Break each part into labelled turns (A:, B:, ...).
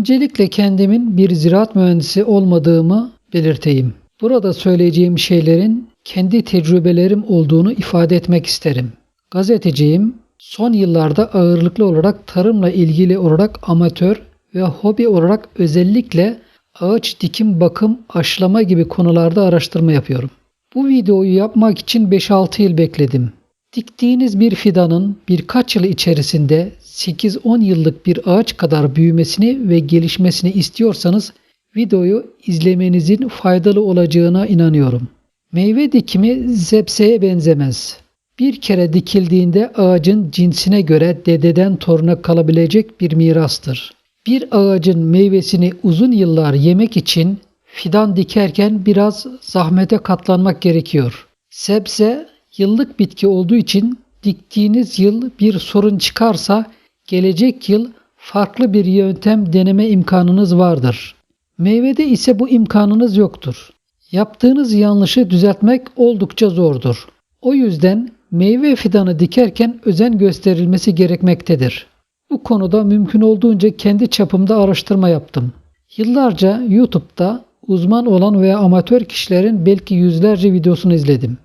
A: Öncelikle kendimin bir ziraat mühendisi olmadığımı belirteyim. Burada söyleyeceğim şeylerin kendi tecrübelerim olduğunu ifade etmek isterim. Gazeteciyim. Son yıllarda ağırlıklı olarak tarımla ilgili olarak amatör ve hobi olarak özellikle ağaç dikim bakım aşılama gibi konularda araştırma yapıyorum. Bu videoyu yapmak için 5-6 yıl bekledim. Diktiğiniz bir fidanın birkaç yıl içerisinde 8-10 yıllık bir ağaç kadar büyümesini ve gelişmesini istiyorsanız videoyu izlemenizin faydalı olacağına inanıyorum. Meyve dikimi zepseye benzemez. Bir kere dikildiğinde ağacın cinsine göre dededen toruna kalabilecek bir mirastır. Bir ağacın meyvesini uzun yıllar yemek için fidan dikerken biraz zahmete katlanmak gerekiyor. Sebze yıllık bitki olduğu için diktiğiniz yıl bir sorun çıkarsa gelecek yıl farklı bir yöntem deneme imkanınız vardır. Meyvede ise bu imkanınız yoktur. Yaptığınız yanlışı düzeltmek oldukça zordur. O yüzden meyve fidanı dikerken özen gösterilmesi gerekmektedir. Bu konuda mümkün olduğunca kendi çapımda araştırma yaptım. Yıllarca YouTube'da uzman olan veya amatör kişilerin belki yüzlerce videosunu izledim.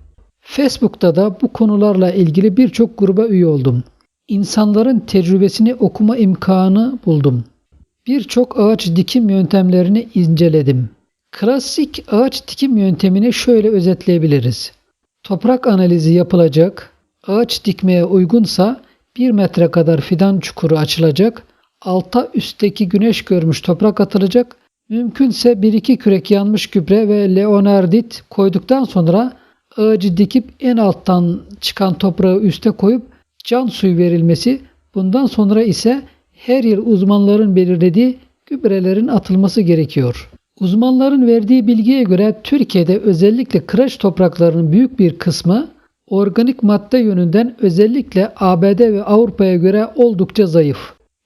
A: Facebook'ta da bu konularla ilgili birçok gruba üye oldum. İnsanların tecrübesini okuma imkanı buldum. Birçok ağaç dikim yöntemlerini inceledim. Klasik ağaç dikim yöntemini şöyle özetleyebiliriz. Toprak analizi yapılacak, ağaç dikmeye uygunsa 1 metre kadar fidan çukuru açılacak, alta üstteki güneş görmüş toprak atılacak, mümkünse 1-2 kürek yanmış gübre ve leonardit koyduktan sonra ağacı dikip en alttan çıkan toprağı üste koyup can suyu verilmesi, bundan sonra ise her yıl uzmanların belirlediği gübrelerin atılması gerekiyor. Uzmanların verdiği bilgiye göre Türkiye'de özellikle kıraç topraklarının büyük bir kısmı organik madde yönünden özellikle ABD ve Avrupa'ya göre oldukça zayıf.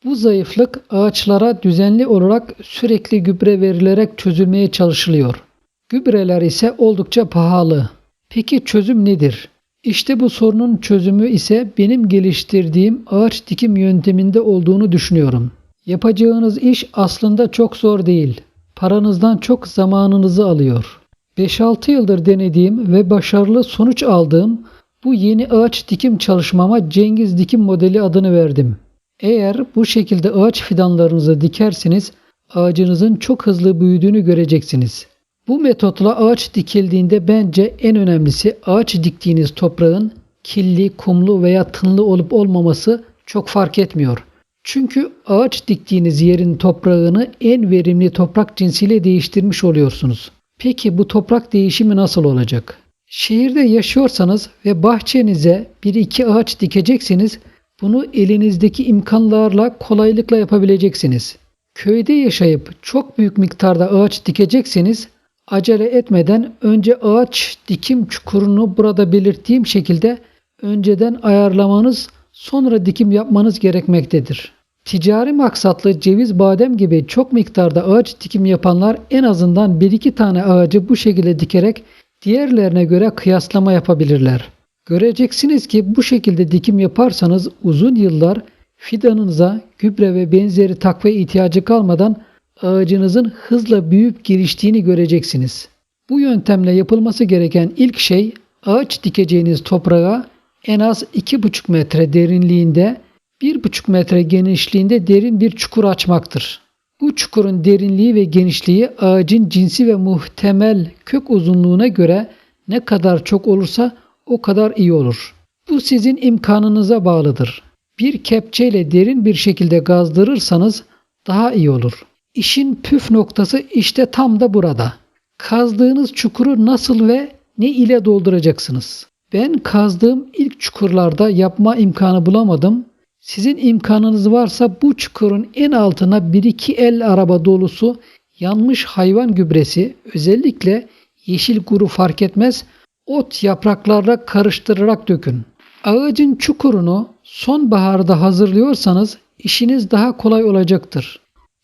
A: Bu zayıflık ağaçlara düzenli olarak sürekli gübre verilerek çözülmeye çalışılıyor. Gübreler ise oldukça pahalı. Peki çözüm nedir? İşte bu sorunun çözümü ise benim geliştirdiğim ağaç dikim yönteminde olduğunu düşünüyorum. Yapacağınız iş aslında çok zor değil. Paranızdan çok zamanınızı alıyor. 5-6 yıldır denediğim ve başarılı sonuç aldığım bu yeni ağaç dikim çalışmama Cengiz Dikim modeli adını verdim. Eğer bu şekilde ağaç fidanlarınızı dikerseniz ağacınızın çok hızlı büyüdüğünü göreceksiniz. Bu metotla ağaç dikildiğinde bence en önemlisi ağaç diktiğiniz toprağın killi, kumlu veya tınlı olup olmaması çok fark etmiyor. Çünkü ağaç diktiğiniz yerin toprağını en verimli toprak cinsiyle değiştirmiş oluyorsunuz. Peki bu toprak değişimi nasıl olacak? Şehirde yaşıyorsanız ve bahçenize bir iki ağaç dikeceksiniz, bunu elinizdeki imkanlarla kolaylıkla yapabileceksiniz. Köyde yaşayıp çok büyük miktarda ağaç dikecekseniz acele etmeden önce ağaç dikim çukurunu burada belirttiğim şekilde önceden ayarlamanız sonra dikim yapmanız gerekmektedir. Ticari maksatlı ceviz badem gibi çok miktarda ağaç dikim yapanlar en azından 1-2 tane ağacı bu şekilde dikerek diğerlerine göre kıyaslama yapabilirler. Göreceksiniz ki bu şekilde dikim yaparsanız uzun yıllar fidanınıza gübre ve benzeri takviye ihtiyacı kalmadan ağacınızın hızla büyüyüp geliştiğini göreceksiniz. Bu yöntemle yapılması gereken ilk şey ağaç dikeceğiniz toprağa en az 2,5 metre derinliğinde 1,5 metre genişliğinde derin bir çukur açmaktır. Bu çukurun derinliği ve genişliği ağacın cinsi ve muhtemel kök uzunluğuna göre ne kadar çok olursa o kadar iyi olur. Bu sizin imkanınıza bağlıdır. Bir kepçeyle derin bir şekilde gazdırırsanız daha iyi olur. İşin püf noktası işte tam da burada. Kazdığınız çukuru nasıl ve ne ile dolduracaksınız? Ben kazdığım ilk çukurlarda yapma imkanı bulamadım. Sizin imkanınız varsa bu çukurun en altına 1-2 el araba dolusu yanmış hayvan gübresi özellikle yeşil guru fark etmez ot yapraklarla karıştırarak dökün. Ağacın çukurunu sonbaharda hazırlıyorsanız işiniz daha kolay olacaktır.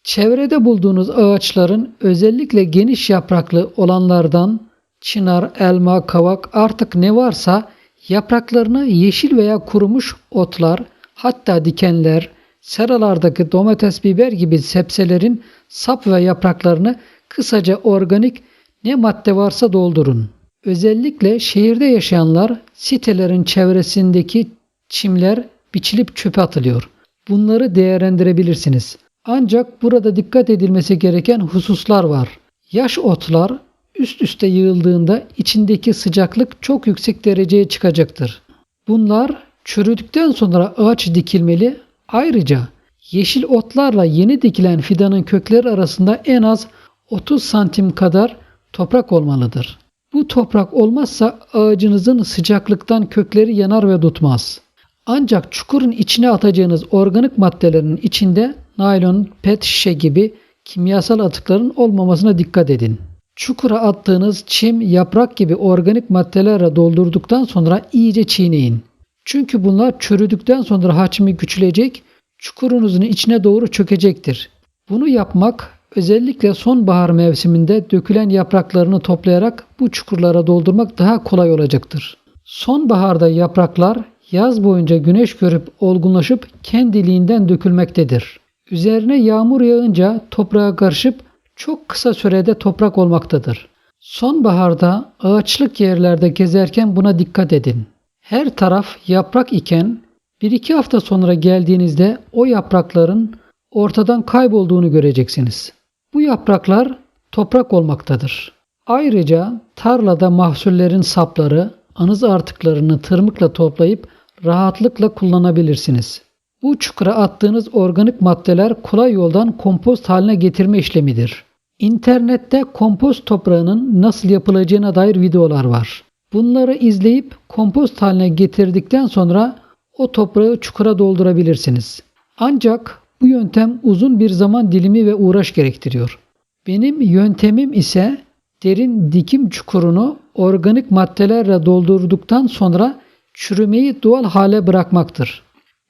A: Çevrede bulduğunuz ağaçların özellikle geniş yapraklı olanlardan çınar, elma, kavak artık ne varsa yapraklarını yeşil veya kurumuş otlar hatta dikenler, seralardaki domates, biber gibi sebzelerin sap ve yapraklarını kısaca organik ne madde varsa doldurun. Özellikle şehirde yaşayanlar sitelerin çevresindeki çimler biçilip çöpe atılıyor. Bunları değerlendirebilirsiniz. Ancak burada dikkat edilmesi gereken hususlar var. Yaş otlar üst üste yığıldığında içindeki sıcaklık çok yüksek dereceye çıkacaktır. Bunlar çürüdükten sonra ağaç dikilmeli. Ayrıca yeşil otlarla yeni dikilen fidanın kökleri arasında en az 30 santim kadar toprak olmalıdır. Bu toprak olmazsa ağacınızın sıcaklıktan kökleri yanar ve tutmaz. Ancak çukurun içine atacağınız organik maddelerin içinde naylon, pet şişe gibi kimyasal atıkların olmamasına dikkat edin. Çukura attığınız çim, yaprak gibi organik maddelerle doldurduktan sonra iyice çiğneyin. Çünkü bunlar çürüdükten sonra hacmi küçülecek, çukurunuzun içine doğru çökecektir. Bunu yapmak özellikle sonbahar mevsiminde dökülen yapraklarını toplayarak bu çukurlara doldurmak daha kolay olacaktır. Sonbaharda yapraklar yaz boyunca güneş görüp olgunlaşıp kendiliğinden dökülmektedir. Üzerine yağmur yağınca toprağa karışıp çok kısa sürede toprak olmaktadır. Sonbaharda ağaçlık yerlerde gezerken buna dikkat edin. Her taraf yaprak iken bir iki hafta sonra geldiğinizde o yaprakların ortadan kaybolduğunu göreceksiniz. Bu yapraklar toprak olmaktadır. Ayrıca tarlada mahsullerin sapları, anız artıklarını tırmıkla toplayıp rahatlıkla kullanabilirsiniz. Bu çukura attığınız organik maddeler kolay yoldan kompost haline getirme işlemidir. İnternette kompost toprağının nasıl yapılacağına dair videolar var. Bunları izleyip kompost haline getirdikten sonra o toprağı çukura doldurabilirsiniz. Ancak bu yöntem uzun bir zaman dilimi ve uğraş gerektiriyor. Benim yöntemim ise derin dikim çukurunu organik maddelerle doldurduktan sonra çürümeyi doğal hale bırakmaktır.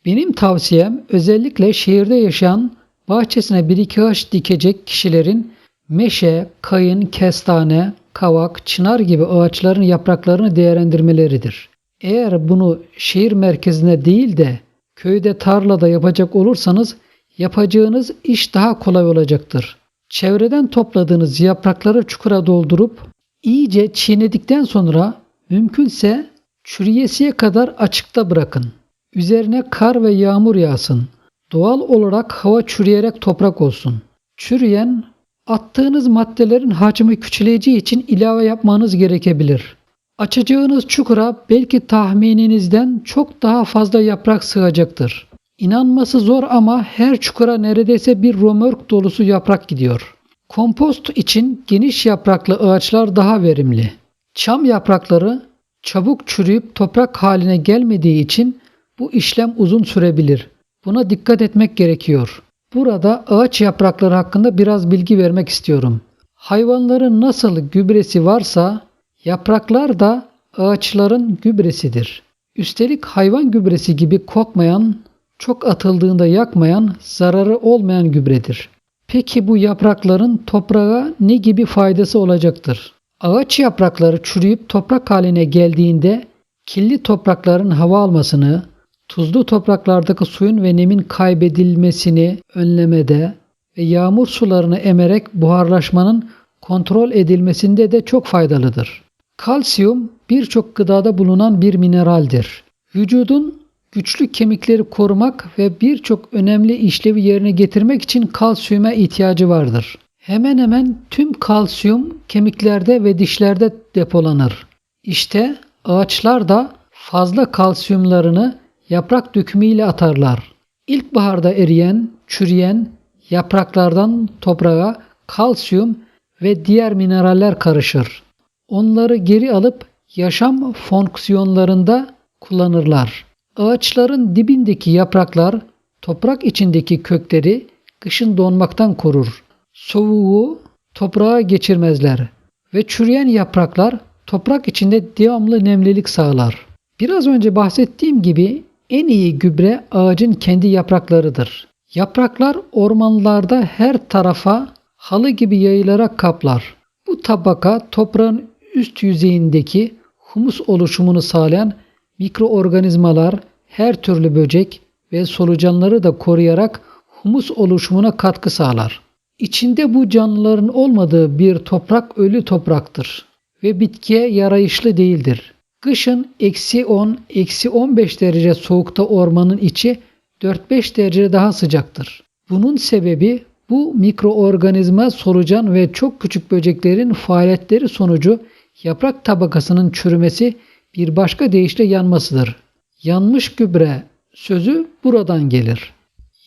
A: Benim tavsiyem özellikle şehirde yaşayan bahçesine bir iki ağaç dikecek kişilerin meşe, kayın, kestane, kavak, çınar gibi ağaçların yapraklarını değerlendirmeleridir. Eğer bunu şehir merkezinde değil de köyde tarlada yapacak olursanız yapacağınız iş daha kolay olacaktır. Çevreden topladığınız yaprakları çukura doldurup iyice çiğnedikten sonra mümkünse çürüyesiye kadar açıkta bırakın. Üzerine kar ve yağmur yağsın. Doğal olarak hava çürüyerek toprak olsun. Çürüyen attığınız maddelerin hacmi küçüleceği için ilave yapmanız gerekebilir. Açacağınız çukura belki tahmininizden çok daha fazla yaprak sığacaktır. İnanması zor ama her çukura neredeyse bir romörk dolusu yaprak gidiyor. Kompost için geniş yapraklı ağaçlar daha verimli. Çam yaprakları çabuk çürüyüp toprak haline gelmediği için bu işlem uzun sürebilir. Buna dikkat etmek gerekiyor. Burada ağaç yaprakları hakkında biraz bilgi vermek istiyorum. Hayvanların nasıl gübresi varsa yapraklar da ağaçların gübresidir. Üstelik hayvan gübresi gibi kokmayan, çok atıldığında yakmayan, zararı olmayan gübredir. Peki bu yaprakların toprağa ne gibi faydası olacaktır? Ağaç yaprakları çürüyüp toprak haline geldiğinde kirli toprakların hava almasını, tuzlu topraklardaki suyun ve nemin kaybedilmesini önlemede ve yağmur sularını emerek buharlaşmanın kontrol edilmesinde de çok faydalıdır. Kalsiyum birçok gıdada bulunan bir mineraldir. Vücudun güçlü kemikleri korumak ve birçok önemli işlevi yerine getirmek için kalsiyuma ihtiyacı vardır. Hemen hemen tüm kalsiyum kemiklerde ve dişlerde depolanır. İşte ağaçlar da fazla kalsiyumlarını yaprak dökümüyle atarlar. İlkbaharda eriyen, çürüyen yapraklardan toprağa kalsiyum ve diğer mineraller karışır. Onları geri alıp yaşam fonksiyonlarında kullanırlar. Ağaçların dibindeki yapraklar toprak içindeki kökleri kışın donmaktan korur. Soğuğu toprağa geçirmezler ve çürüyen yapraklar toprak içinde devamlı nemlilik sağlar. Biraz önce bahsettiğim gibi en iyi gübre ağacın kendi yapraklarıdır. Yapraklar ormanlarda her tarafa halı gibi yayılarak kaplar. Bu tabaka toprağın üst yüzeyindeki humus oluşumunu sağlayan mikroorganizmalar, her türlü böcek, ve solucanları da koruyarak humus oluşumuna katkı sağlar. İçinde bu canlıların olmadığı bir toprak ölü topraktır ve bitkiye yarayışlı değildir. Kışın eksi 10, eksi 15 derece soğukta ormanın içi 4-5 derece daha sıcaktır. Bunun sebebi bu mikroorganizma solucan ve çok küçük böceklerin faaliyetleri sonucu yaprak tabakasının çürümesi bir başka deyişle yanmasıdır. Yanmış gübre sözü buradan gelir.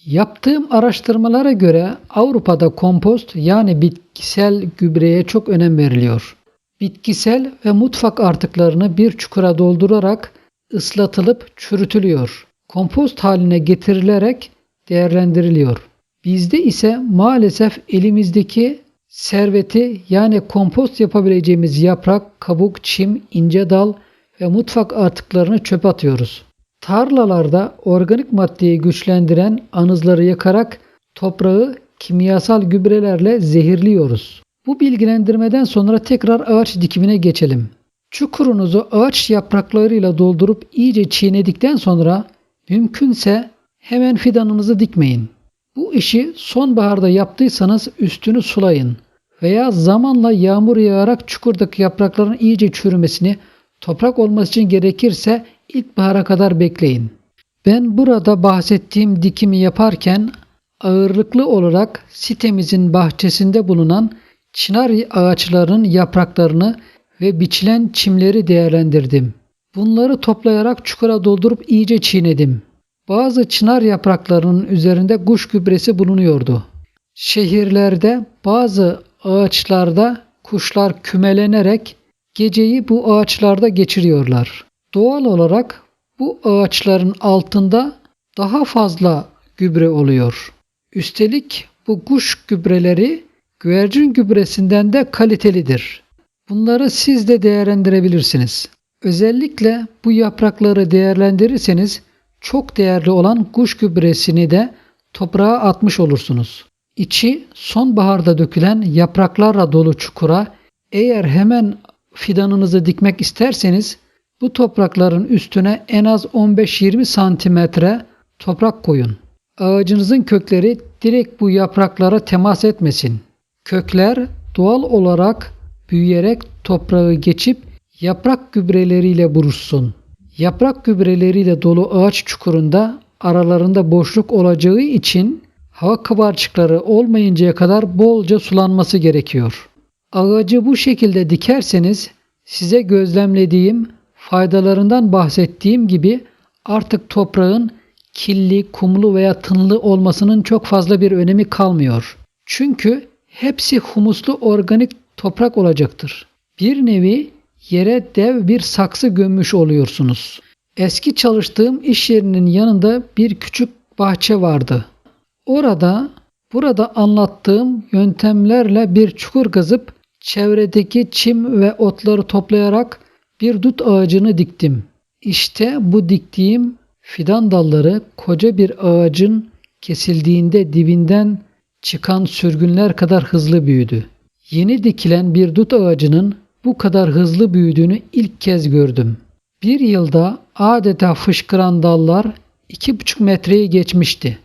A: Yaptığım araştırmalara göre Avrupa'da kompost yani bitkisel gübreye çok önem veriliyor. Bitkisel ve mutfak artıklarını bir çukura doldurarak ıslatılıp çürütülüyor. Kompost haline getirilerek değerlendiriliyor. Bizde ise maalesef elimizdeki serveti yani kompost yapabileceğimiz yaprak, kabuk, çim, ince dal ve mutfak artıklarını çöpe atıyoruz. Tarlalarda organik maddeyi güçlendiren anızları yakarak toprağı kimyasal gübrelerle zehirliyoruz. Bu bilgilendirmeden sonra tekrar ağaç dikimine geçelim. Çukurunuzu ağaç yapraklarıyla doldurup iyice çiğnedikten sonra mümkünse hemen fidanınızı dikmeyin. Bu işi sonbaharda yaptıysanız üstünü sulayın veya zamanla yağmur yağarak çukurdaki yaprakların iyice çürümesini, toprak olması için gerekirse ilkbahara kadar bekleyin. Ben burada bahsettiğim dikimi yaparken ağırlıklı olarak sitemizin bahçesinde bulunan çınar ağaçlarının yapraklarını ve biçilen çimleri değerlendirdim. Bunları toplayarak çukura doldurup iyice çiğnedim. Bazı çınar yapraklarının üzerinde kuş gübresi bulunuyordu. Şehirlerde bazı ağaçlarda kuşlar kümelenerek geceyi bu ağaçlarda geçiriyorlar. Doğal olarak bu ağaçların altında daha fazla gübre oluyor. Üstelik bu kuş gübreleri güvercin gübresinden de kalitelidir. Bunları siz de değerlendirebilirsiniz. Özellikle bu yaprakları değerlendirirseniz çok değerli olan kuş gübresini de toprağa atmış olursunuz. İçi sonbaharda dökülen yapraklarla dolu çukura eğer hemen fidanınızı dikmek isterseniz bu toprakların üstüne en az 15-20 santimetre toprak koyun. Ağacınızın kökleri direkt bu yapraklara temas etmesin. Kökler doğal olarak büyüyerek toprağı geçip yaprak gübreleriyle buruşsun. Yaprak gübreleriyle dolu ağaç çukurunda aralarında boşluk olacağı için hava kabarcıkları olmayıncaya kadar bolca sulanması gerekiyor. Ağacı bu şekilde dikerseniz size gözlemlediğim faydalarından bahsettiğim gibi artık toprağın killi, kumlu veya tınlı olmasının çok fazla bir önemi kalmıyor. Çünkü hepsi humuslu organik toprak olacaktır. Bir nevi yere dev bir saksı gömmüş oluyorsunuz. Eski çalıştığım iş yerinin yanında bir küçük bahçe vardı. Orada burada anlattığım yöntemlerle bir çukur kazıp çevredeki çim ve otları toplayarak bir dut ağacını diktim. İşte bu diktiğim fidan dalları koca bir ağacın kesildiğinde dibinden çıkan sürgünler kadar hızlı büyüdü. Yeni dikilen bir dut ağacının bu kadar hızlı büyüdüğünü ilk kez gördüm. Bir yılda adeta fışkıran dallar iki buçuk metreyi geçmişti.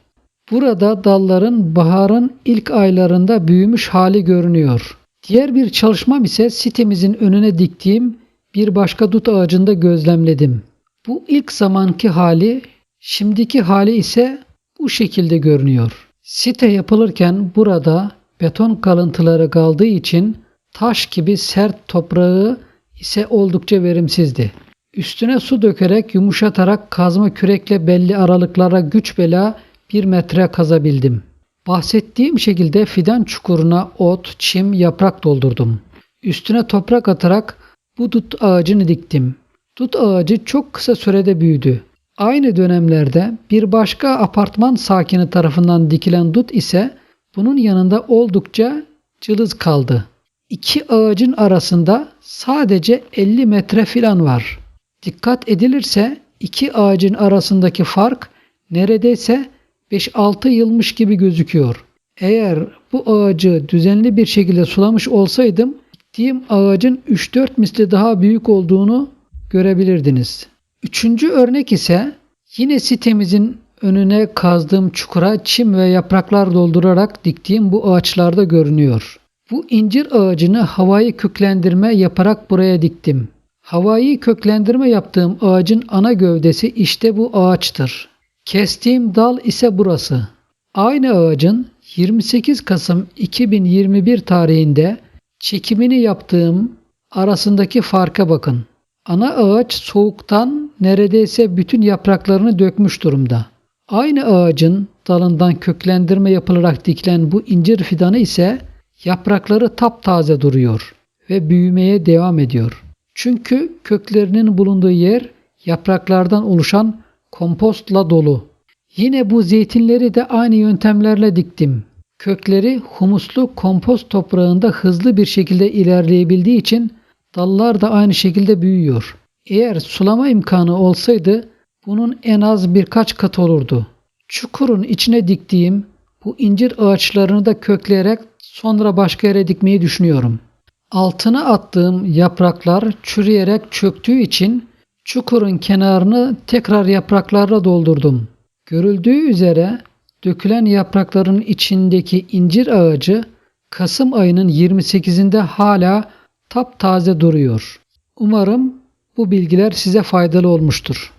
A: Burada dalların baharın ilk aylarında büyümüş hali görünüyor. Diğer bir çalışmam ise sitemizin önüne diktiğim bir başka dut ağacında gözlemledim. Bu ilk zamanki hali, şimdiki hali ise bu şekilde görünüyor. Site yapılırken burada beton kalıntıları kaldığı için taş gibi sert toprağı ise oldukça verimsizdi. Üstüne su dökerek yumuşatarak kazma kürekle belli aralıklara güç bela bir metre kazabildim. Bahsettiğim şekilde fidan çukuruna ot, çim, yaprak doldurdum. Üstüne toprak atarak bu dut ağacını diktim. Dut ağacı çok kısa sürede büyüdü. Aynı dönemlerde bir başka apartman sakini tarafından dikilen dut ise bunun yanında oldukça cılız kaldı. İki ağacın arasında sadece 50 metre filan var. Dikkat edilirse iki ağacın arasındaki fark neredeyse 5-6 yılmış gibi gözüküyor. Eğer bu ağacı düzenli bir şekilde sulamış olsaydım diktiğim ağacın 3-4 misli daha büyük olduğunu görebilirdiniz. Üçüncü örnek ise yine sitemizin önüne kazdığım çukura çim ve yapraklar doldurarak diktiğim bu ağaçlarda görünüyor. Bu incir ağacını havai köklendirme yaparak buraya diktim. Havai köklendirme yaptığım ağacın ana gövdesi işte bu ağaçtır. Kestiğim dal ise burası. Aynı ağacın 28 Kasım 2021 tarihinde çekimini yaptığım arasındaki farka bakın. Ana ağaç soğuktan neredeyse bütün yapraklarını dökmüş durumda. Aynı ağacın dalından köklendirme yapılarak dikilen bu incir fidanı ise yaprakları taptaze duruyor ve büyümeye devam ediyor. Çünkü köklerinin bulunduğu yer yapraklardan oluşan kompostla dolu. Yine bu zeytinleri de aynı yöntemlerle diktim. Kökleri humuslu kompost toprağında hızlı bir şekilde ilerleyebildiği için dallar da aynı şekilde büyüyor. Eğer sulama imkanı olsaydı bunun en az birkaç kat olurdu. Çukurun içine diktiğim bu incir ağaçlarını da kökleyerek sonra başka yere dikmeyi düşünüyorum. Altına attığım yapraklar çürüyerek çöktüğü için çukurun kenarını tekrar yapraklarla doldurdum. Görüldüğü üzere dökülen yaprakların içindeki incir ağacı Kasım ayının 28'inde hala taptaze duruyor. Umarım bu bilgiler size faydalı olmuştur.